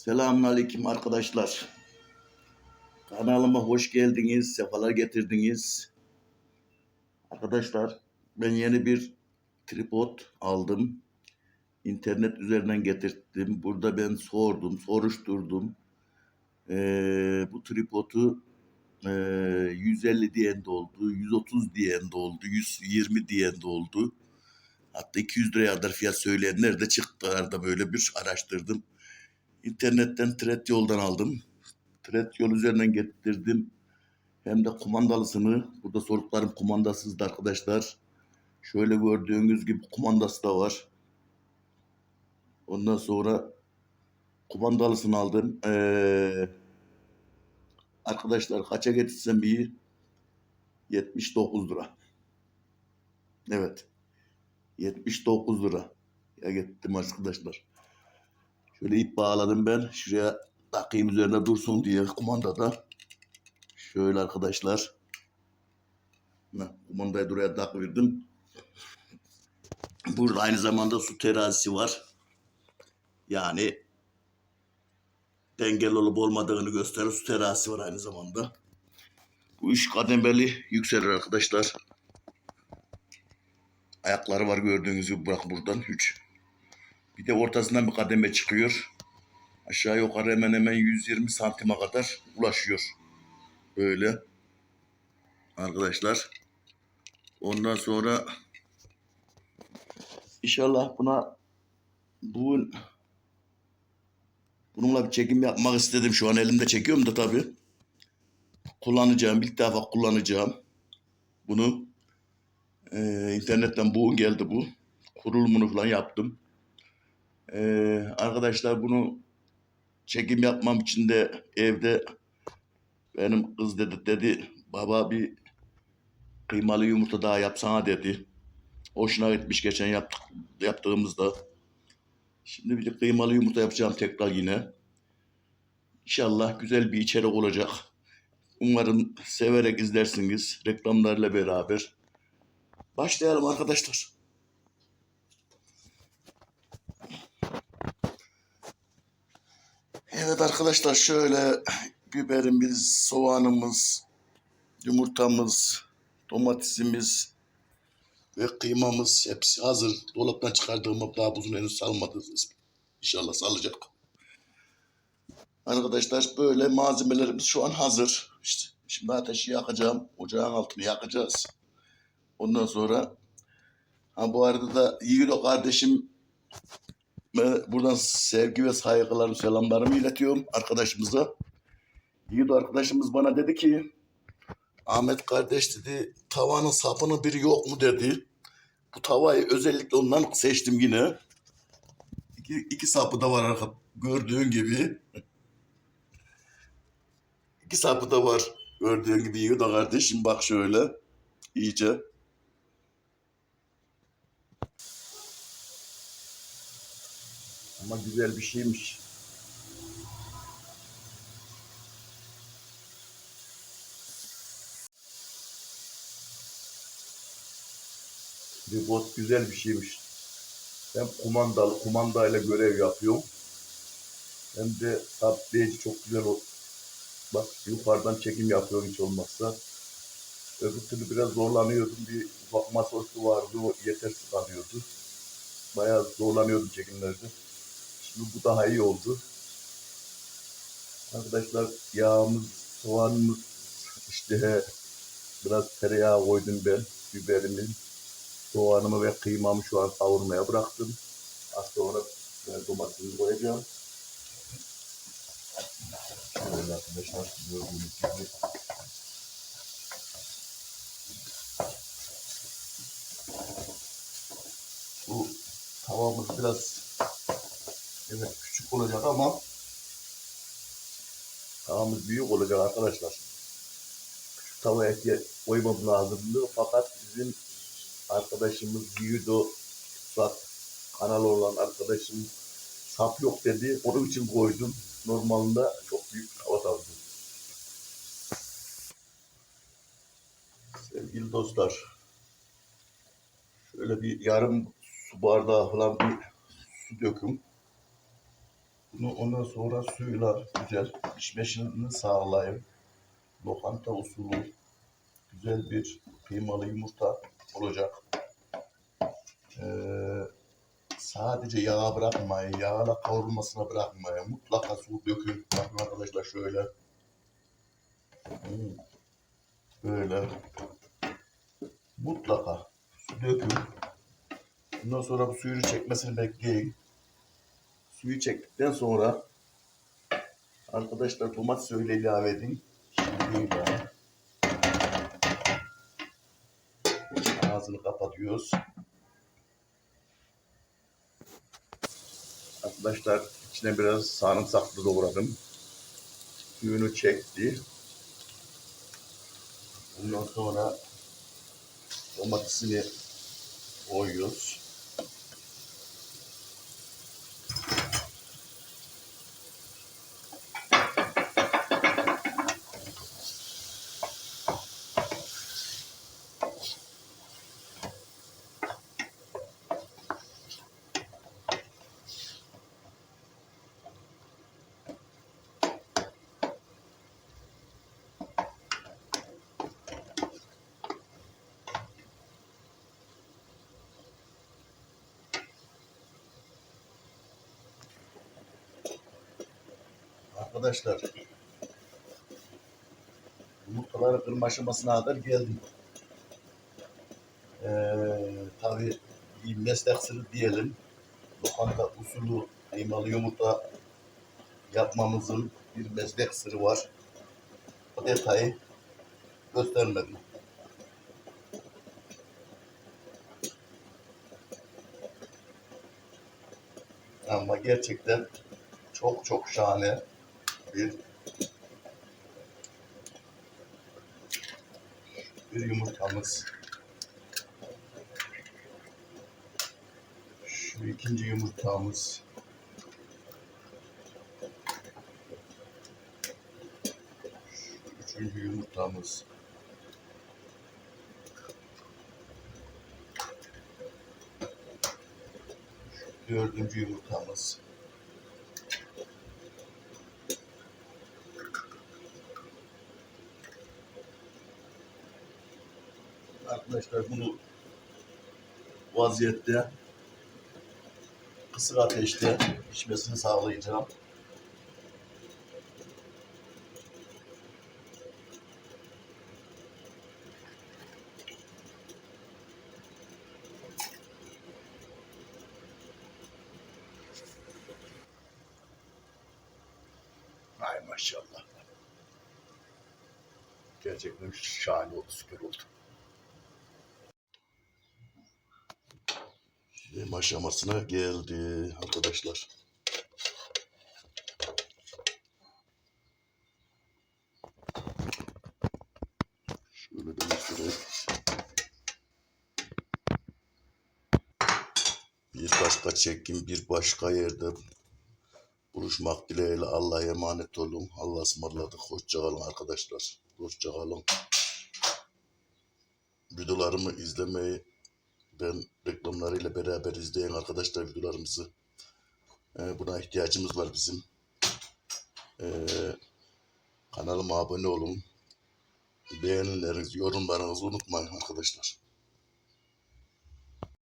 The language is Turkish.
Selamünaleyküm arkadaşlar. Kanalıma hoş geldiniz, sefalar getirdiniz. Arkadaşlar ben yeni bir tripod aldım. İnternet üzerinden getirdim. Burada ben sordum, soruşturdum. Ee, bu tripodu e, 150 diyen de oldu, 130 diyen de oldu, 120 diyen de oldu. Hatta 200 liraya kadar fiyat söyleyenler de çıktı arada böyle bir araştırdım. İnternetten Tret yoldan aldım. Tret yol üzerinden getirdim. Hem de kumandalısını. Burada sorduklarım kumandasızdı arkadaşlar. Şöyle gördüğünüz gibi kumandası da var. Ondan sonra kumandalısını aldım. Ee, arkadaşlar kaça getirsem iyi? 79 lira. Evet. 79 lira. Ya gittim arkadaşlar. Şöyle ip bağladım ben. Şuraya takayım üzerine dursun diye kumandada. Şöyle arkadaşlar. Kumandayı buraya takvirdim. Burada aynı zamanda su terazisi var. Yani dengeli olup olmadığını gösteren su terazisi var aynı zamanda. Bu üç kademeli yükselir arkadaşlar. Ayakları var gördüğünüz gibi bırak buradan üç. Bir de ortasından bir kademe çıkıyor. Aşağı yukarı hemen hemen 120 santime kadar ulaşıyor. Böyle. Arkadaşlar. Ondan sonra inşallah buna bu bununla bir çekim yapmak istedim. Şu an elimde çekiyorum da tabii. Kullanacağım. ilk defa kullanacağım. Bunu Ee, internetten bu geldi bu. Kurulumunu falan yaptım. Ee, arkadaşlar bunu çekim yapmam için de evde benim kız dedi dedi baba bir kıymalı yumurta daha yapsana dedi. Hoşuna gitmiş geçen yaptık, yaptığımızda. Şimdi bir kıymalı yumurta yapacağım tekrar yine. İnşallah güzel bir içerik olacak. Umarım severek izlersiniz reklamlarla beraber. Başlayalım arkadaşlar. Evet arkadaşlar şöyle biberimiz, soğanımız, yumurtamız, domatesimiz ve kıymamız hepsi hazır. Dolaptan çıkardığım daha buzun henüz salmadı. İnşallah salacak. Arkadaşlar böyle malzemelerimiz şu an hazır. İşte şimdi ateşi yakacağım. Ocağın altını yakacağız. Ondan sonra ha bu arada da Yiğido kardeşim buradan sevgi ve saygılarımı, selamlarımı iletiyorum arkadaşımıza. Yiğido arkadaşımız bana dedi ki Ahmet kardeş dedi tavanın sapının biri yok mu dedi. Bu tavayı özellikle ondan seçtim yine. İki, iki sapı da var arka, gördüğün gibi. İki sapı da var gördüğün gibi Yiğido kardeşim bak şöyle iyice. Ama güzel bir şeymiş. Tripod güzel bir şeymiş. Hem kumandalı, kumandayla görev yapıyorum. Hem de sabitleyici çok güzel o. Bak yukarıdan çekim yapıyorum hiç olmazsa. Öbür türlü biraz zorlanıyordum. Bir ufak masaüstü vardı. O yetersiz kalıyordu. Bayağı zorlanıyordum çekimlerde. Şimdi bu daha iyi oldu. Arkadaşlar yağımız, soğanımız işte biraz tereyağı koydum ben. Biberimi, soğanımı ve kıymamı şu an kavurmaya bıraktım. Az sonra ben domatesimi koyacağım. Şöyle arkadaşlar gördüğünüz gibi. Bu tavamız biraz Evet küçük olacak ama tavamız büyük olacak arkadaşlar. Küçük tava eti koymam lazımdı fakat bizim arkadaşımız Yiğido Sat kanalı olan arkadaşım sap yok dedi. Onun için koydum. Normalde çok büyük tava tavdı. Sevgili dostlar şöyle bir yarım su bardağı falan bir su dökün. Bunu ondan sonra suyla güzel pişmesini sağlayayım. Lokanta usulü güzel bir kıymalı yumurta olacak. Ee, sadece yağa bırakmayın. Yağla kavrulmasına bırakmayın. Mutlaka su dökün. Bakın arkadaşlar şöyle. Hmm. Böyle. Mutlaka su dökün. Bundan sonra bu suyunu çekmesini bekleyin. Suyu çektikten sonra arkadaşlar domates öyle ilave edin. Şimdi daha. Ağzını kapatıyoruz. Arkadaşlar içine biraz sarımsaklı doğradım. Suyunu çekti. Bundan sonra domatesini koyuyoruz. Arkadaşlar yumurtaları kırma aşamasına kadar geldim. Ee, tabii bir meslek sırrı diyelim. Lokanta usulü kıymalı yumurta yapmamızın bir meslek sırrı var. O detayı göstermedim. Ama gerçekten çok çok şahane bir bir yumurtamız. Şu ikinci yumurtamız. Şu üçüncü yumurtamız. Şu dördüncü yumurtamız. Arkadaşlar bunu vaziyette kısık ateşte pişmesini sağlayacağım. Ay maşallah. Gerçekten şahane oldu, süper oldu. Yem aşamasına geldi arkadaşlar. Şöyle bir bir başka çekim bir başka yerde buluşmak dileğiyle Allah'a emanet olun. Allah'a ısmarladık. Hoşça kalın arkadaşlar. Hoşça kalın. Videolarımı izlemeyi ben reklamlarıyla beraber izleyen arkadaşlar videolarımızı e, buna ihtiyacımız var bizim. E, kanalıma abone olun. Beğenilerinizi, yorumlarınızı unutmayın arkadaşlar.